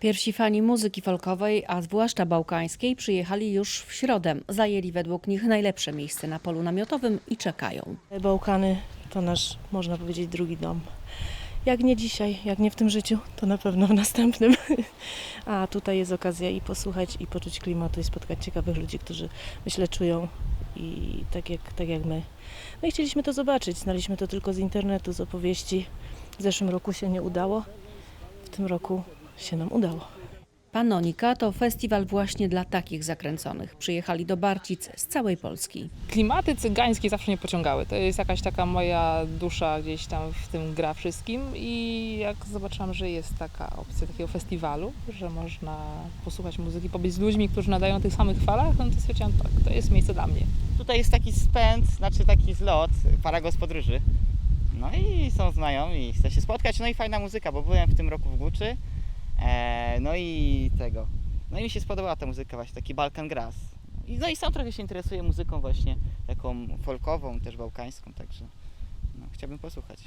Pierwsi fani muzyki folkowej, a zwłaszcza bałkańskiej, przyjechali już w środę. Zajęli według nich najlepsze miejsce na polu namiotowym i czekają. Bałkany to nasz, można powiedzieć, drugi dom. Jak nie dzisiaj, jak nie w tym życiu, to na pewno w następnym. A tutaj jest okazja i posłuchać, i poczuć klimatu, i spotkać ciekawych ludzi, którzy myślę czują i tak jak, tak jak my. No i chcieliśmy to zobaczyć. Znaliśmy to tylko z internetu, z opowieści. W zeszłym roku się nie udało, w tym roku się nam udało. Panonika to festiwal właśnie dla takich zakręconych. Przyjechali do Barcic z całej Polski. klimaty cygańskie zawsze mnie pociągały. To jest jakaś taka moja dusza gdzieś tam w tym gra wszystkim i jak zobaczyłam, że jest taka opcja takiego festiwalu, że można posłuchać muzyki, pobyć z ludźmi, którzy nadają na tych samych falach, no to stwierdziłam, tak, to jest miejsce dla mnie. Tutaj jest taki spęd, znaczy taki zlot, Paragos podróży. No i są znajomi, chce się spotkać, no i fajna muzyka, bo byłem w tym roku w Guczy. E, no i tego. No i mi się spodobała ta muzyka właśnie, taki Balkan Grass. I, no i sam trochę się interesuję muzyką właśnie taką folkową, też bałkańską, także no, chciałbym posłuchać.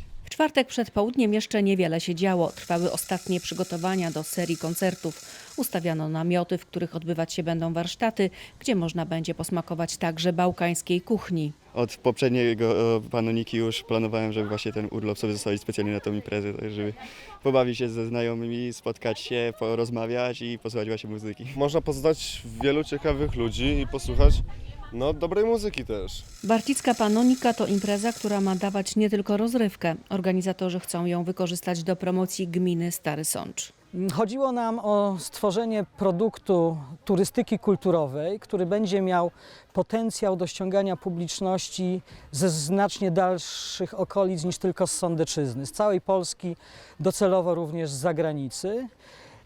W czwartek przed południem jeszcze niewiele się działo. Trwały ostatnie przygotowania do serii koncertów. Ustawiano namioty, w których odbywać się będą warsztaty, gdzie można będzie posmakować także bałkańskiej kuchni. Od poprzedniego e, panoniki już planowałem, żeby właśnie ten urlop sobie zostawić specjalnie na tą imprezę, tak żeby pobawić się ze znajomymi, spotkać się, porozmawiać i posłuchać właśnie muzyki. Można poznać wielu ciekawych ludzi i posłuchać no, dobrej muzyki też. Barcicka Panonika to impreza, która ma dawać nie tylko rozrywkę. Organizatorzy chcą ją wykorzystać do promocji gminy Stary Sącz. Chodziło nam o stworzenie produktu turystyki kulturowej, który będzie miał potencjał do ściągania publiczności ze znacznie dalszych okolic niż tylko z Sądeczyzny, z całej Polski, docelowo również z zagranicy.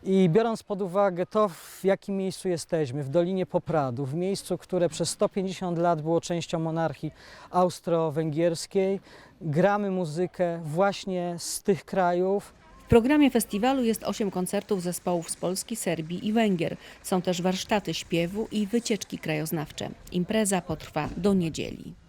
I biorąc pod uwagę to, w jakim miejscu jesteśmy, w Dolinie Popradu, w miejscu, które przez 150 lat było częścią monarchii austro-węgierskiej, gramy muzykę właśnie z tych krajów, W programie festiwalu jest osiem koncertów zespołów z Polski, Serbii i Węgier. Są też warsztaty śpiewu i wycieczki krajoznawcze. Impreza potrwa do niedzieli.